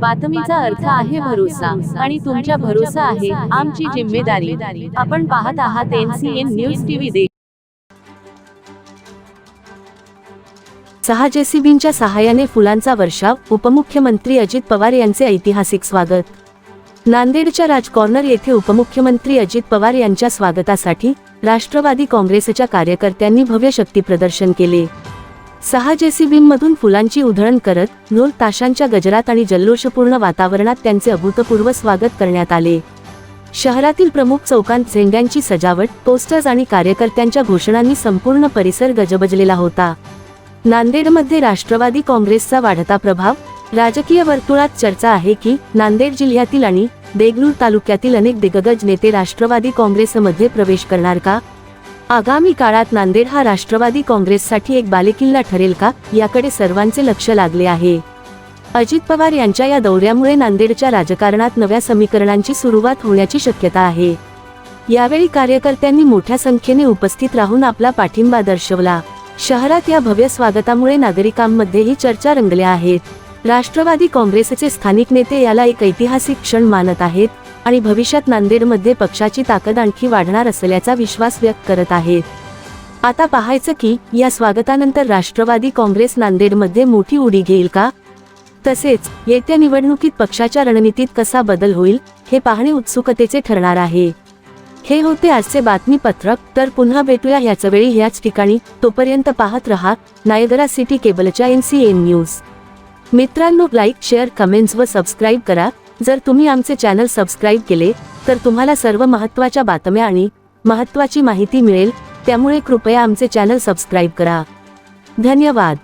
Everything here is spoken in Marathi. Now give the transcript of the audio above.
बातमीचा अर्थ आहे भरोसा आणि तुमच्या भरोसा आहे आमची जिम्मेदारी. आपण पाहत आहात एनसीएन न्यूज टीव्ही दे. सहा जेसीबींच्या सहाय्याने फुलांचा वर्षाव उपमुख्यमंत्री अजित पवार यांचे ऐतिहासिक स्वागत. नांदेडच्या राज कॉर्नर येथे उपमुख्यमंत्री अजित पवार यांच्या स्वागतासाठी राष्ट्रवादी काँग्रेसच्या कार्यकर्त्यांनी भव्य शक्ती प्रदर्शन केले. सहा जेसीबीमधून फुलांची उधळण करत ढोल ताशांच्या गजरात आणि जल्लोषपूर्ण वातावरणात त्यांचे अभूतपूर्व स्वागत करण्यात आले. शहरातील प्रमुख चौकांत झेंड्यांची सजावट पोस्टर्स आणि कार्यकर्त्यांच्या घोषणांनी संपूर्ण परिसर गजबजलेला होता. नांदेडमध्ये राष्ट्रवादी काँग्रेसचा वाढता प्रभाव राजकीय वर्तुळात चर्चा आहे की नांदेड जिल्ह्यातील आणि देगलूर तालुक्यातील अनेक दिग्गज नेते राष्ट्रवादी काँग्रेसमध्ये प्रवेश करणार का? आगामी काळात नांदेड हा राष्ट्रवादी काँग्रेससाठी एक बालेकिल्ला ठरेल का? याकडे सर्वांचे लक्ष लागले आहे. अजित पवार यांच्या या दौऱ्यामुळे नांदेडच्या राजकारणात नव्या समीकरणांची सुरुवात होण्याची शक्यता आहे. यावेळी कार्यकर्त्यांनी मोठ्या संख्येने उपस्थित राहून आपला पाठिंबा दर्शवला. शहरात या भव्य स्वागतामुळे नागरिकांमध्येही चर्चा रंगल्या आहेत. राष्ट्रवादी काँग्रेसचे स्थानिक नेते याला एक ऐतिहासिक क्षण मानत आहेत. आणि भविष्यात नांदेडमध्ये पक्षाची ताकद आणखी वाढणार असल्याचा विश्वास व्यक्त करत आहेत. आता पाहायचं की या स्वागतानंतर राष्ट्रवादी काँग्रेस नांदेडमध्ये मोठी उडी घेईल का? तसेच येत्या निवडणुकीत पक्षाच्या रणनीतीत कसा बदल होईल हे पाहणे उत्सुकतेचे ठरणार आहे. हे होते आजचे बातमीपत्रक तर पुन्हा भेटूया ह्याच वेळी ह्याच ठिकाणी. तोपर्यंत पाहत रहा नायगरा सिटी केबलच्या एन सी एन न्यूज. मित्रांनो लाईक शेअर कमेंट्स व सबस्क्राईब करा. जर तुम्ही आमचे चॅनल सबस्क्राईब केले तर तुम्हाला सर्व महत्त्वाच्या बातम्या आणि महत्त्वाची माहिती मिळेल. त्यामुळे कृपया आमचे चॅनल सबस्क्राईब करा. धन्यवाद.